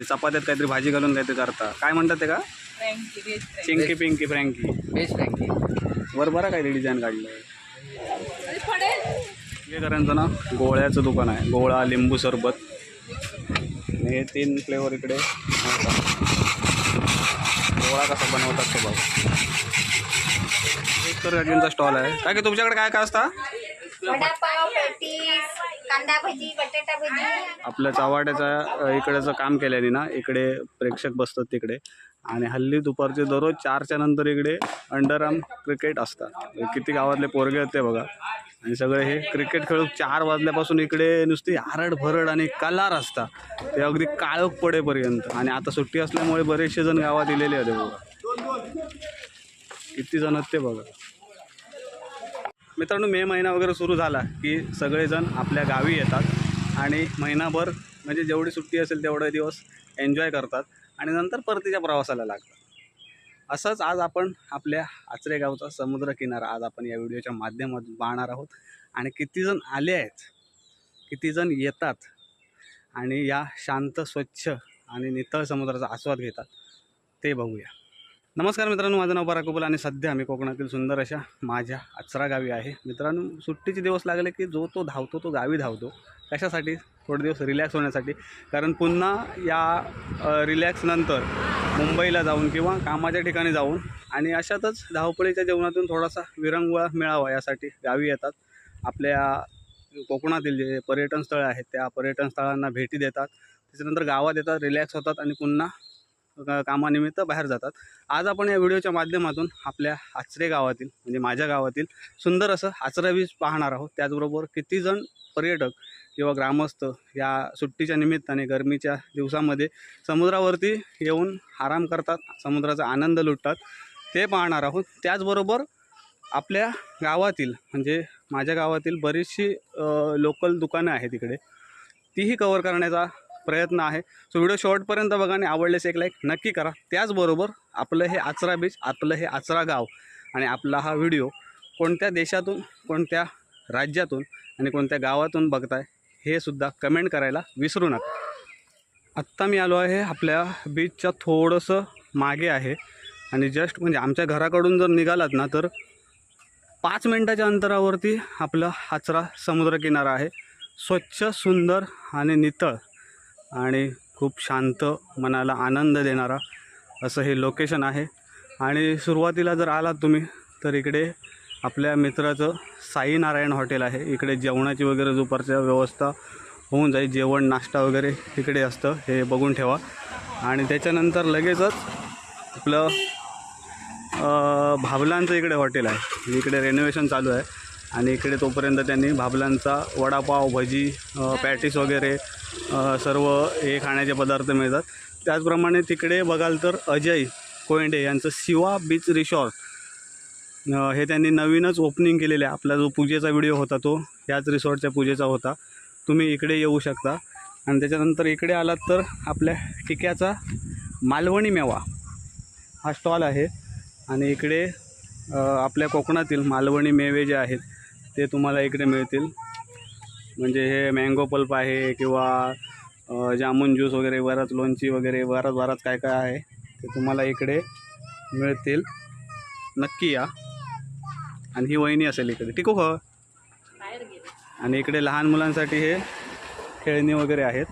चपात्यात काहीतरी भाजी घालून काहीतरी करता. काय म्हणतात ते का? फ्रँकी व्हेज फ्रँकी चिंकी पिंकी फ्रँकी बेस्ट फ्रँकी वर बरं काय डिझाईन काढलं हे करायचं ना गोळ्याचं दुकान आहे. गोळा लिंबू सरबत. आणि हे तीन फ्लेवर इकडे. गोळा कसा बनवतात तो बघ. एक तर गाडींचा स्टॉल आहे. काय की तुमच्याकडे काय काय असतं? वडापाव पॅटीस कांदा भजी बटाटा भजी आपल्या चावाड्याचा इकडेचं काम केल्याने ना इकडे प्रेक्षक बसतात तिकडे. आणि हल्ली दुपारचे दररोज चारच्या नंतर इकडे अंडर आर्म क्रिकेट असतात. किती गावातले पोरगे आहेत ते बघा. आणि सगळे हे क्रिकेट खेळून चार वाजल्यापासून इकडे नुसती आरड भरड आणि कलार असतात. ते अगदी काळोख पडेपर्यंत. आणि आता सुट्टी असल्यामुळे बरेचसे जण गावात दिलेले होते बघा. किती जण आहेत ते बघा. मित्रांनो मे महिना वगैरे सुरू झाला की सगळेजण आपल्या गावी येतात आणि महिनाभर म्हणजे जेवढी सुट्टी असेल तेवढे दिवस एन्जॉय करतात आणि नंतर परतीच्या प्रवासाला लागतात. असंच आज आपण आपल्या आचरे गावचा समुद्र किनारा आज आपण या व्हिडिओच्या माध्यमातून पाहणार आहोत. आणि कितीजण आले आहेत किती जण येतात आणि या शांत स्वच्छ आणि नितळ समुद्राचा आस्वाद घेतात ते बघूया. नमस्कार मित्रांनो माझं नाव पराग कुबल आणि सध्या आम्ही कोकणातील सुंदर अशा माझ्या आचरा गावी आहे. मित्रांनो सुट्टीचे दिवस लागले की जो तो धावतो तो गावी धावतो. कशासाठी? थोडे दिवस रिलॅक्स होण्यासाठी. कारण पुन्हा या रिलॅक्सनंतर मुंबईला जाऊन किंवा कामाच्या ठिकाणी जाऊन आणि अशातच धावपळीच्या जीवनातून थोडासा विरंगुळा मिळावा यासाठी गावी येतात. आपल्या कोकणातील जे पर्यटन स्थळं आहेत त्या पर्यटन स्थळांना भेटी देतात. त्याच्यानंतर गावात येतात रिलॅक्स होतात आणि पुन्हा कामानिमित्त बाहेर जातात. आज आपण या व्हिडिओच्या माध्यमातून आपल्या आचरे गावातील म्हणजे माझ्या गावातील सुंदर असं आचरा बीच पाहणार आहोत. त्याचबरोबर कितीजण पर्यटक किंवा ग्रामस्थ या सुट्टीच्या निमित्ताने गरमीच्या दिवसामध्ये समुद्रावरती येऊन आराम करतात समुद्राचा आनंद लुटतात ते पाहणार आहोत. त्याचबरोबर आपल्या गावातील म्हणजे माझ्या गावातील बरीचशी लोकल दुकानं आहेत तिकडे तीही कवर करण्याचा प्रयत्न आहे. सो व्हिडिओ शॉर्टपर्यंत बघा आणि आवडल्यास एक लाईक नक्की करा. त्याचबरोबर आपलं हे आचरा बीच आपलं हे आचरा गाव आणि आपला हा व्हिडिओ कोणत्या देशातून कोणत्या राज्यातून आणि कोणत्या गावातून बघताय हे सुद्धा कमेंट करायला विसरू नका. आत्ता मी आलो आहे आपल्या बीचच्या थोडंसं मागे आहे आणि जस्ट म्हणजे आमच्या घराकडून जर निघालात ना तर पाच मिनटाच्या अंतरावरती आपला आचरा समुद्रकिनारा आहे. स्वच्छ सुंदर आणि नितळ. आणि खूप शांत मनाला आनंद देणारा असं हे लोकेशन आहे. आणि सुरुवातीला जर आलात तुम्ही तर इकडे आपल्या मित्राचं साईनारायण हॉटेल आहे. इकडे जेवणाची वगैरे दुपारच्या व्यवस्था होऊन जाईल. जेवण नाश्ता वगैरे इकडे असतं. हे बघून ठेवा. आणि त्याच्यानंतर लगेचच आपलं भाबलांचं इकडे हॉटेल आहे. इकडे रेनोव्हेशन चालू आहे. आणि इकडे तोपर्यंत त्यांनी भाबलांचा वडापाव भजी पॅटीस वगैरे सर्व हे खाण्याचे पदार्थ मिळतात. त्याचप्रमाणे तिकडे बघाल तर अजय कोयंडे यांचं शिवा बीच रिसॉर्ट हे त्यांनी नवीनच ओपनिंग केलेलं आहे. आपला जो पूजेचा व्हिडिओ होता तो याच रिसॉर्टच्या पूजेचा होता. तुम्ही इकडे येऊ शकता. आणि त्याच्यानंतर इकडे आलात तर आपल्या टिक्याचा मालवणी मेवा हा स्टॉल आहे. आणि इकडे आपल्या कोकणातील मालवणी मेवे जे आहेत ते तुम्हाला इकडे मिळतील. म्हणजे हे मँगो पल्प आहे किंवा जामुन ज्यूस वगैरे बराच लोणची वगैरे बराच बराच काय काय आहे ते तुम्हाला इकडे मिळतील. नक्की या. आणि ही वहिनी असेल इकडे. टिकू ख आणि इकडे लहान मुलांसाठी हे खेळणी वगैरे आहेत.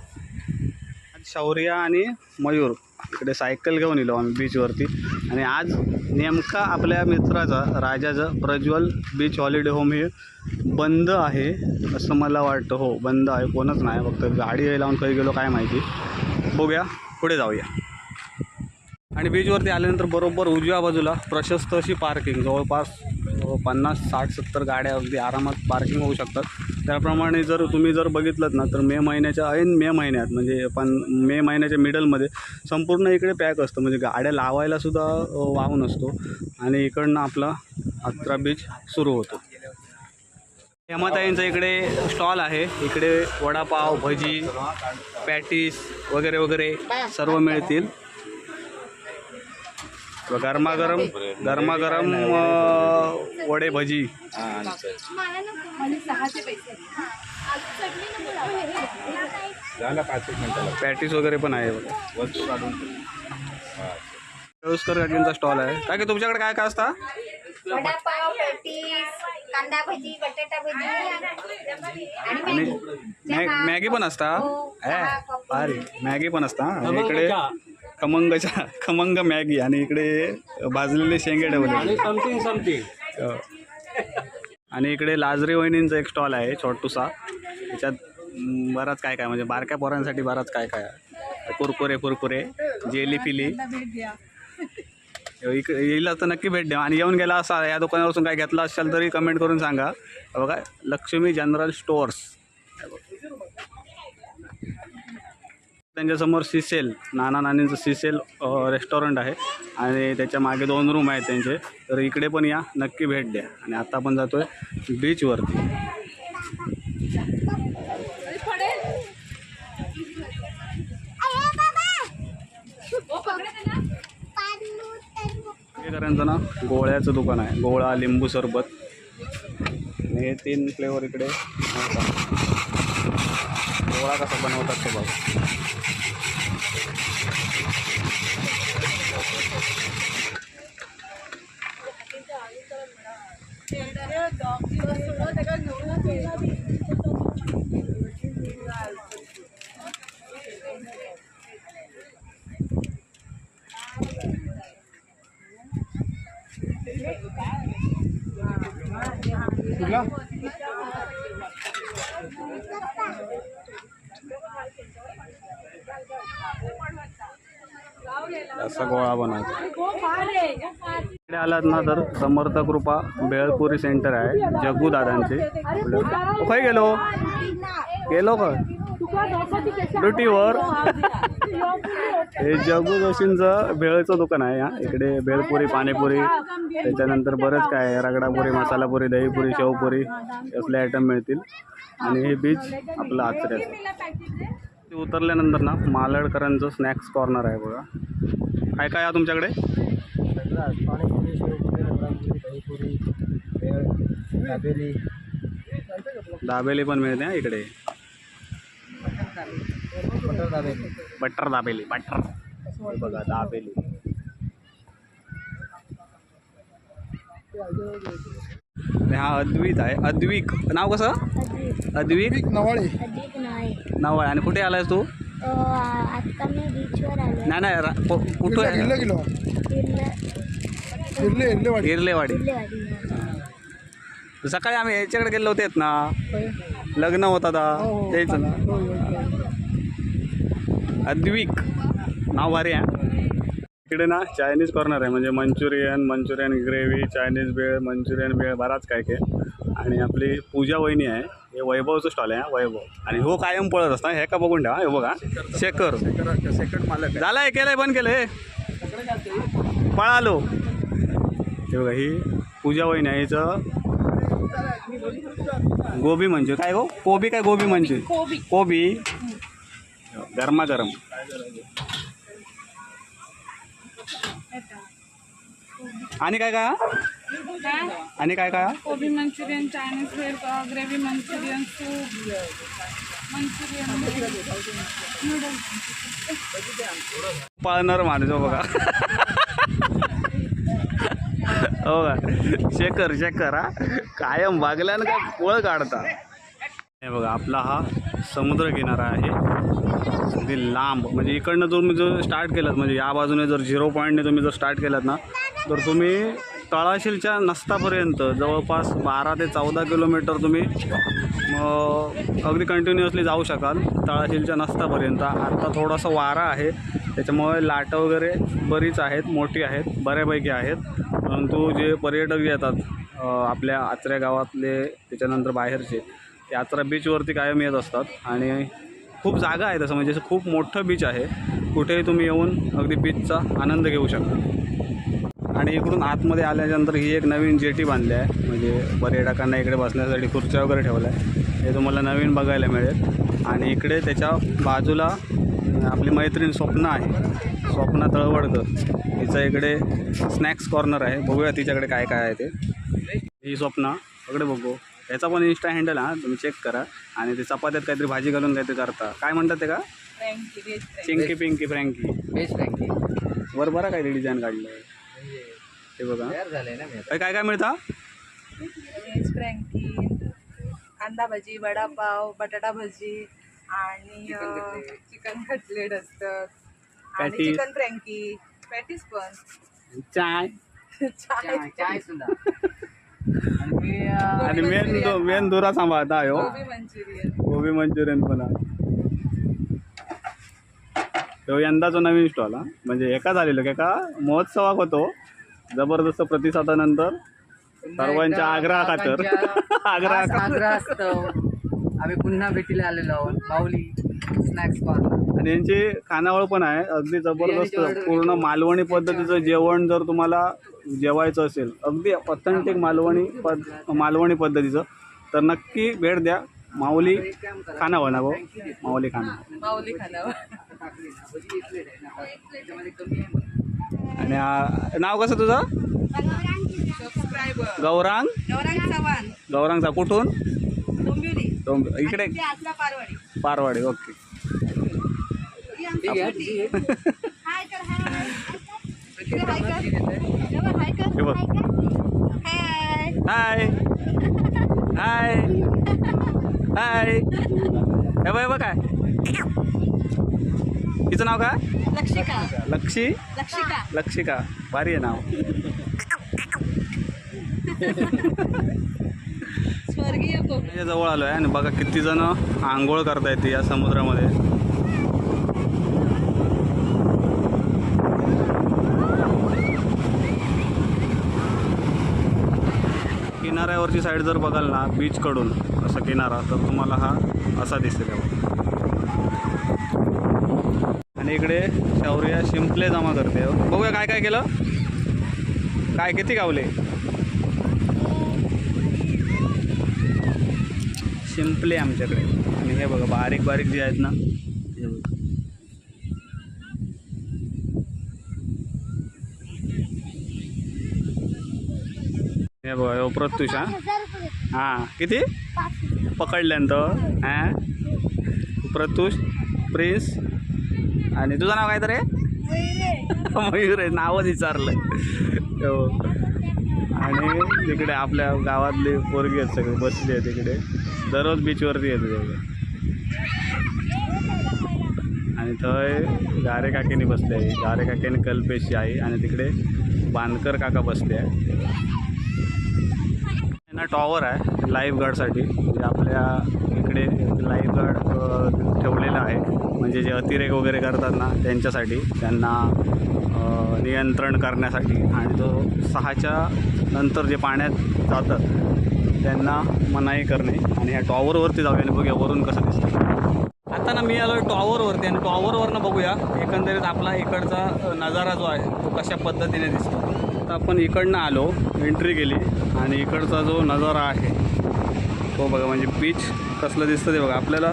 शौर्या आणि मयूर इकडे सायकल घेऊन येलो आम्ही बीचवरती आणि आज नेमका आपल्या मित्राचा राजाचं प्रज्वल बीच हॉलिडे होम हे बंद आहे असं मला वाटतं. हो बंद आहे. कोणच नाही फक्त गाडी लावून काही गेलो काय माहिती. बघूया. पुढे जाऊया. आणि बीचवरती आल्यानंतर बरोबर उजव्या बाजूला प्रशस्त अशी पार्किंग जवळपास हो, पन्नास साठ सत्तर गाड्या अगदी आरामात पार्किंग होऊ शकतात. त्याप्रमाणे जर तुम्ही जर बघितलं ना तर मे महिन्याच्या ऐन मे महिन्यात म्हणजे पण मे महिन्याच्या मिडलमध्ये संपूर्ण इकडे पॅक असतं. म्हणजे गाड्या लावायलासुद्धा हो, वाहून वाव नसतो आणि इकडनं आपला अत्रा बीच सुरू होतो. हेमाताईंचं इकडे स्टॉल आहे. इकडे वडापाव भजी पॅटीस वगैरे वगैरे सर्व मिळतील. गरमागरम गरमागरम वडे भजी. पॅटीस वगैरे पण आहे बघा. काढून काकींचा स्टॉल आहे. काय की तुमच्याकडे काय काय असता? वडापाव पॅटीस कांदा भजी बटाटा भजी आणि आणि मॅगी. मॅ- मॅगी पण असता? हो, चहा, आहे कॉफी. अरे मॅगी पण असता? आणि इकडे खमंगच्या खमंग मॅगी आणि इकडे भाजलेले शेंगे ठेवले समथिंग समथिंग. हो. आणि इकडे लाजरी वहिनींचा एक स्टॉल आहे छोटूसा. त्याच्यात म, बराच काय काय म्हणजे बारक्या पोरांसाठी बराच काय काय आहे. कुरकुरे कुरकुरे जेली फिली. इकडे येईल तर नक्की भेट द्या. आणि येऊन गेला असा या दुकानावरून काय घेतला असाल तरी कमेंट करून सांगा. बघा लक्ष्मी जनरल स्टोअर्स. त्यांच्यासमोर सिसेल नाना नानींचं सिसेल रेस्टॉरंट आहे. आणि त्याच्यामागे दोन रूम आहेत त्यांचे. तर इकडे पण या नक्की भेट द्या. आणि आता आपण जातोय बीचवरती गोळ्याचं दुकान आहे. गोळा लिंबू सरबत. हे तीन फ्लेवर इकडे. गोळा कसा बनवतात ते बघा. असा गोळा इकडे आलात ना तर समर्थ कृपा बेळपुरी सेंटर आहे जग्गू दादांचे खय गेलो? गेलो का? ड्युटीवर. हे जग्गू जोशींचं भेळचं दुकान आहे हा. इकडे भेळपुरी पाणीपुरी. त्याच्यानंतर बरंच काय आहे रगडापुरी मसालापुरी दहीपुरी शेवपुरी असले आयटम मिळतील. आणि हे बीच आपलं आचऱ्याचं. ते उतरल्यानंतर ना मालडकरांचं स्नॅक्स कॉर्नर आहे बघा. काय काय आहे तुमच्याकडे? पाणीपुरी शेवपुरी रगडापुरी दहीपुरी भेळ दाबेली. दाबेली पण मिळते हा इकडे. Butter dabeli. Butter dabeli butter. बघा दाबेली. आणि हा अद्वित आहे. अद्विक. नाव कसं? अद्विक. नवाळी. अधिक नाही नाव आहे आणि कुठे आलायस तू? अ, आता मी बीचवर आलो. नाही नाही कुठं? किल्लेवाडी सकाळी आम्ही याच्याकडे गेलो होतेत ना. लग्न होता दा तेच ना अद्विक. नाव भारी आहे. इकडे ना चायनीज कॉर्नर आहे. म्हणजे manchurian manchurian gravy Chinese bhel manchurian bhel बराच काय काय. आणि आपली पूजा वहिनी आहे. हे वैभवचं स्टॉल आहे हा, वैभव. आणि हो कायम पळत असता. हे का बघून ठेवा हे बघा. शेकर सेकंड मालक झालं हे केलंय बंद केलंय. पळालो. हे बघा ही पूजा वहिनी आहे. हिचं गोबी म्हणजे काय गो कोबी काय गोबी म्हणजे कोबी. कोबी. गरमागरम. आणि काय काय? हा? काय आणि काय काय? कोबी manchurian Chinese bhel gravy manchurian soup manchurian noodles. पळणार माणूस हो बघा. हो का? शेकर शेकर हा. कायम वागल्यानं काय पोळ काढता. हे बघा आपला हा समुद्र किनारा आहे. अगदी लांब. म्हणजे इकडनं तुम्ही जर स्टार्ट केलात म्हणजे या बाजूने जर झिरो पॉईंटने तुम्ही जर स्टार्ट केलात ना तर तुम्ही तळाशीलच्या नस्तापर्यंत जवळपास बारा ते चौदा किलोमीटर तुम्ही अगदी कंटिन्युअसली जाऊ शकाल तळाशीलच्या नस्तापर्यंत. आता थोडासा वारा आहे. त्याच्यामुळे लाटं वगैरे बरीच आहेत मोठी आहेत बऱ्यापैकी आहेत. परंतु जे पर्यटक येतात आपल्या आचऱ्या गावातले त्याच्यानंतर बाहेरचे ते आचरा बीचवरती कायम येत असतात. आणि खूप जागा आहे तसं म्हणजे खूप मोठं बीच आहे. कुठेही तुम्ही येऊन अगदी बीचचा आनंद घेऊ शकता. आणि इकडून आतमध्ये आल्यानंतर ही एक नवीन जेटी बांधली आहे. म्हणजे पर्यटकांना इकडे बसण्यासाठी खुर्च्या वगैरे ठेवल्या आहे हे तुम्हाला नवीन बघायला मिळेल. आणि इकडे त्याच्या बाजूला आपली मैत्रीण स्वप्न आहे. स्वप्न तळवडकर तिचं इकडे स्नॅक्स कॉर्नर आहे. बघूया तिच्याकडे काय काय आहे ते. ही स्वप्न. इकडे बघू. याचा पण इन्स्टा हँडल हा. तुम्ही चेक करा. आणि ते चपात्यात काहीतरी भाजी घालून काहीतरी करता. काय म्हणतात ते का? Chinki Pinky frankie best frankie वर बरं काय डिझाईन काढलं. ते बघा. तयार झालंय ना मी काय काय काय मिळतं? व्हेज फ्रँकी कांदा भजी वडापाव बटाटा भजी आणि चिकन कटलेट असतं. आणि Patties. चिकन फ्रँकी पॅटीस पण. चाय चाय चाय सुद्धा. आणि मेन मेन दुरा सांभाळता हो. गोबी मंचुरियन. पण. तो यंदाचा नवीन स्टॉल हा. म्हणजे एका झालेलं की एका महोत्सवाक होतो. जबरदस्त प्रतिसादानंतर सर्वांच्या आग्रहा खातर आग्रहा आग्रह असतो. आम्ही पुन्हा भेटीला आलेलो आहोत. माऊली. स्नॅक्स आणि यांची खानावळ पण आहे अगदी जबरदस्त पूर्ण मालवणी पद्धतीचं जेवण जर तुम्हाला जेवायचं असेल अगदी ऑथेंटिक मालवणी पद मालवणी पद्धतीचं तर नक्की भेट द्या. माऊली खानावळ ना भाऊ? माऊली खाना माऊली खानावर आणि नाव कसं तुझं? गौरांग. गौरांग? चव्हाण. गौरांगचा कुठून? इकडे. पारवाडी ओके. Hi hi hi. हे बघ काय. तिचं नाव काय? लक्षिका. लक्षी? लक्षिका. लक्षिका. भारी आहे नाव. स्वर्गीय जवळ आलो आहे आणि बघा किती जण आंघोळ करता येते या समुद्रामध्ये. किनाऱ्यावरची साईड जर बघाल ना बीचकडून असा किनारा तर तुम्हाला हा असा दिसेल आणि इकडे शौर्य शिंपले जमा करते. बघूया काय काय केलं. काय किती गावले? शिंपले आमच्याकडे. आणि हे बघा बारीक बारीक जे आहेत ना हे बघा. हे बघा प्रत्युष हा? हा. हां किती? पकडल्यान पकडल्यानंतर हां? प्रत्युष प्रिन्स आणि तुझं नाव काय तर मयूर आहे नावच विचारलं हो. आणि तिकडे आपल्या गावातली पोरगी आहेत सगळे बसले आहेत तिकडे. दररोज बीचवरती येते सगळे आणि थंय गारे काकीनी बसले. आहे गारे काकेनी कल्पेशी आहे आणि तिकडे बांदकर काका बसले. आहे ना टॉवर आहे लाईफ गार्डसाठी म्हणजे आपल्या इकडे लाईफ गार्ड ठेवलेला आहे. म्हणजे जे अतिरेक वगैरे करतात ना त्यांच्यासाठी. त्यांना नियंत्रण करण्यासाठी. आणि तो सहाच्या नंतर जे पाण्यात जातात त्यांना मनाई करणे आणि ह्या टॉवरवरती जाऊया आणि बघूया वरून कसं दिसतं. आता ना मी आलो आहे टॉवरवरती आणि टॉवरवरनं बघूया एकंदरीत आपला इकडचा नजारा जो आहे तो कशा पद्धतीने दिसतो. तर आपण इकडनं आलो एंट्री केली आणि इकडचा जो नजारा आहे तो बघा म्हणजे बीच कसलं दिसतं ते बघा. आपल्याला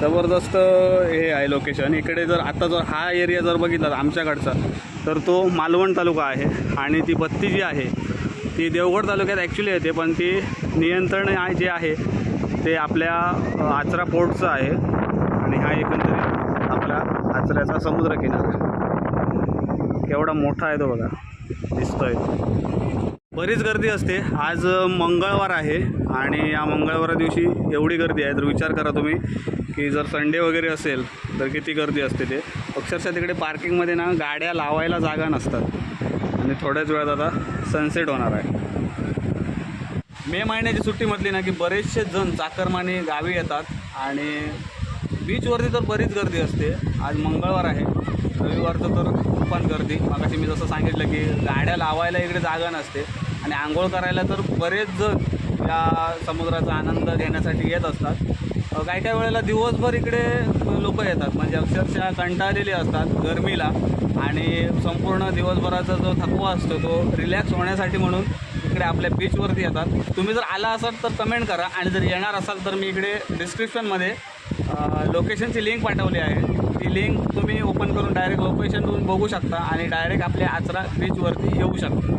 जबरदस्त हे आहे लोकेशन इकडे जर आता जर हा एरिया जर बघितला आमच्याकडचा तर तो मालवण तालुका आहे आणि ती बत्ती जी आहे ती देवगड तालुक्यात ॲक्च्युली येते पण ती नियंत्रण जे आहे ते आपल्या आचरा पोर्टचं आहे. आणि हा एकंदरीत आपला आचऱ्याचा समुद्र किनारा केवढा मोठा आहे तो बघा. दिसतोय. बरीच गर्दी असते. आज मंगळवार आहे आणि या मंगळवारा दिवशी एवढी गर्दी आहे. तर विचार करा तुम्ही की जर संडे वगैरे असेल तर किती गर्दी असते ते. अक्षरशः तिकडे पार्किंगमध्ये ना गाड्या लावायला जागा नसतात. आणि थोड्याच वेळात आता सनसेट होणार आहे. मे महिन्याची सुट्टी म्हटली ना की बरेचसे जण चाकरमाने गावी येतात आणि बीचवरती तर बरीच गर्दी असते. आज मंगळवार आहे. रविवारचं तर पण गर्दी. मागाशी मी जसं सांगितलं की गाड्या लावायला इकडे जागा नसते आणि आंघोळ करायला तर बरेच जण या समुद्राचा आनंद घेण्यासाठी येत असतात. काही काही वेळेला दिवसभर इकडे लोक येतात. म्हणजे अक्षरशः कंटाळलेले असतात गरमीला आणि संपूर्ण दिवसभराचा जो थकवा असतो तो रिलॅक्स होण्यासाठी म्हणून इकडे आपल्या बीचवरती येतात. तुम्ही जर आला असाल तर कमेंट करा. आणि जर येणार असाल तर मी इकडे डिस्क्रिप्शनमध्ये लोकेशनची लिंक पाठवली आहे. ती लिंक तुम्ही ओपन करून डायरेक्ट लोकेशन तुम्ही बघू शकता आणि डायरेक्ट आपल्या आचरा बीचवरती येऊ शकता.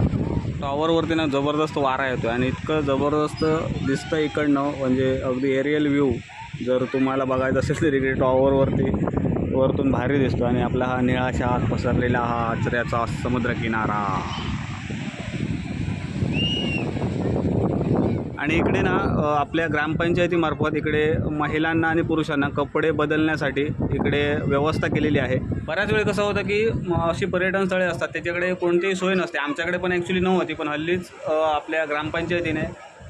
टॉवरवरती ना जबरदस्त वारा येतो आणि इतकं जबरदस्त दिसतं इकडनं. म्हणजे अगदी एरियल व्ह्यू जर तुम्हाला बघायचं असेल तर इकडे टॉवरवरती वरतून भारी दिसतो आणि आपला हा निळाशा आत पसरलेला हा आचऱ्याचा समुद्रकिनारा. आणि इकडे ना आपल्या ग्रामपंचायतीमार्फत इकडे महिलांना आणि पुरुषांना कपडे बदलण्यासाठी इकडे व्यवस्था केलेली आहे. बऱ्याच वेळी कसं होतं की म, अशी पर्यटन स्थळे असतात त्याच्याकडे कोणतीही सोय नसते. आमच्याकडे पण ॲक्च्युली नव्हती पण हल्लीच आपल्या ग्रामपंचायतीने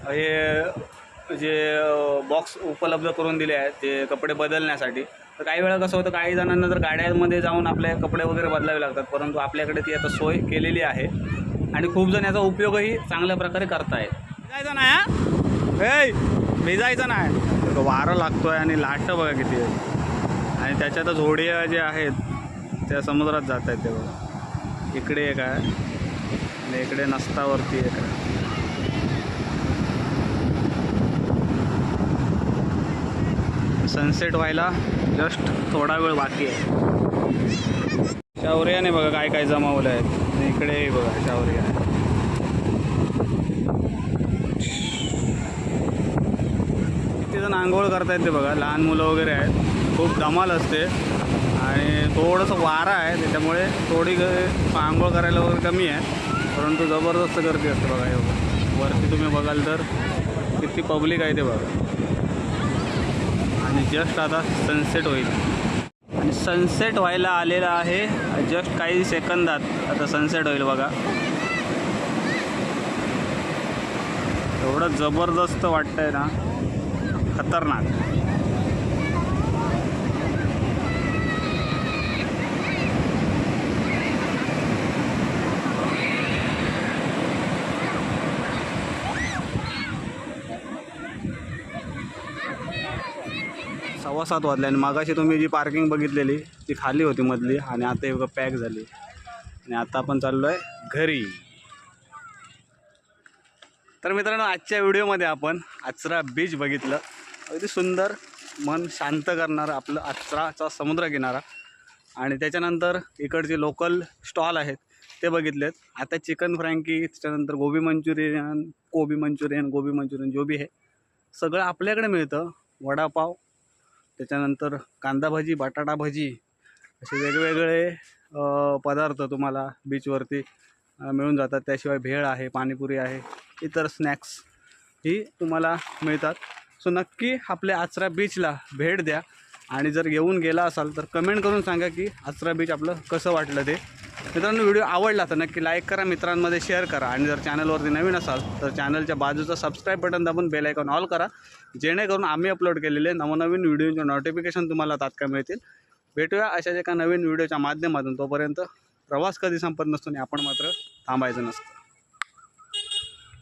हे जे बॉक्स उपलब्ध करून दिले आहेत ते कपडे बदलण्यासाठी. तर काही वेळा कसं होतं काही जणांना तर गाड्यांमध्ये जाऊन आपले कपडे वगैरे बदलावे लागतात परंतु आपल्याकडे ती आता सोय केलेली आहे. आणि खूप जण याचा उपयोगही चांगल्या प्रकारे करतायत. भिजायचं नाही हा? भिजायचं नाही. वारं लागतोय आणि लाट बघा किती आहे. आणि त्याच्यातच होड्या जे आहेत त्या समुद्रात जात आहेत ते बघा. इकडे एक आहे आणि इकडे नसतावरती एक आहे. सनसेट व्हायला जस्ट थोडा वेळ बाकी आहे. शावरियाने बघा काय काय जमावलं आहे. इकडे बघा शावरिया किती जण आंघोळ करतायत ते बघा. लहान मुलं वगैरे आहेत. खूप धमाल असते. आणि थोडंसं वारा आहे त्याच्यामुळे थोडी आंघोळ करायला वगैरे कमी आहे. परंतु जबरदस्त गर्दी असते बघा हे वरती तुम्ही बघाल तर किती पब्लिक आहे ते बघा. आणि जस्ट आता सनसेट होईल. आणि सनसेट व्हायला आलेला आहे. जस्ट काही सेकंदात आता सनसेट होईल बघा. एवढं जबरदस्त वाटतंय ना. खतरनाक. सव्वा सात वाजले आणि मागाशी तुम्ही जी पार्किंग बघितलेली ती खाली होती मधली आणि आता एवढं पॅक झाली. आणि आता आपण चाललो आहे घरी. तर मित्रांनो आजच्या व्हिडिओमध्ये आपण आचरा बीच बघितलं. अगदी सुंदर मन शांत करणारा आपलं आचराचा समुद्रकिनारा आणि त्याच्यानंतर इकडचे लोकल स्टॉल आहेत ते बघितलेत. आता चिकन फ्रँकी त्याच्यानंतर गोबी मंचुरियन कोबी मंचुरियन गोबी मंचुरियन जो बी आहे सगळं आपल्याकडे मिळतं. वडापाव त्याच्यानंतर कांदा भजी बटाटा भजी असे वेगवेगळे पदार्थ तुम्हाला बीचवरती मिळून जातात. त्याशिवाय भेळ आहे पाणीपुरी आहे इतर स्नॅक्स ही तुम्हाला मिळतात. सो नक्की आपल्या आचरा बीचला भेट द्या. आणि जर येऊन गेला असाल तर कमेंट करून सांगा की आचरा बीच आपलं कसं वाटलं ते. मित्रांनो व्हिडिओ आवडला तर नक्की लाईक करा मित्रांमध्ये शेअर करा. आणि जर चॅनलवरती नवीन असाल तर चॅनलच्या बाजूचं सबस्क्राईब बटन दाबून बेल आयकॉन ऑल करा. जेणेकरून आम्ही अपलोड केलेले नवनवीन व्हिडिओचे नोटिफिकेशन तुम्हाला तात्काळ मिळतील. भेटूया अशाच एका नवीन व्हिडिओच्या माध्यमातून. तोपर्यंत प्रवास कधी संपत नसतो आणि आपण मात्र थांबायचं नसतं.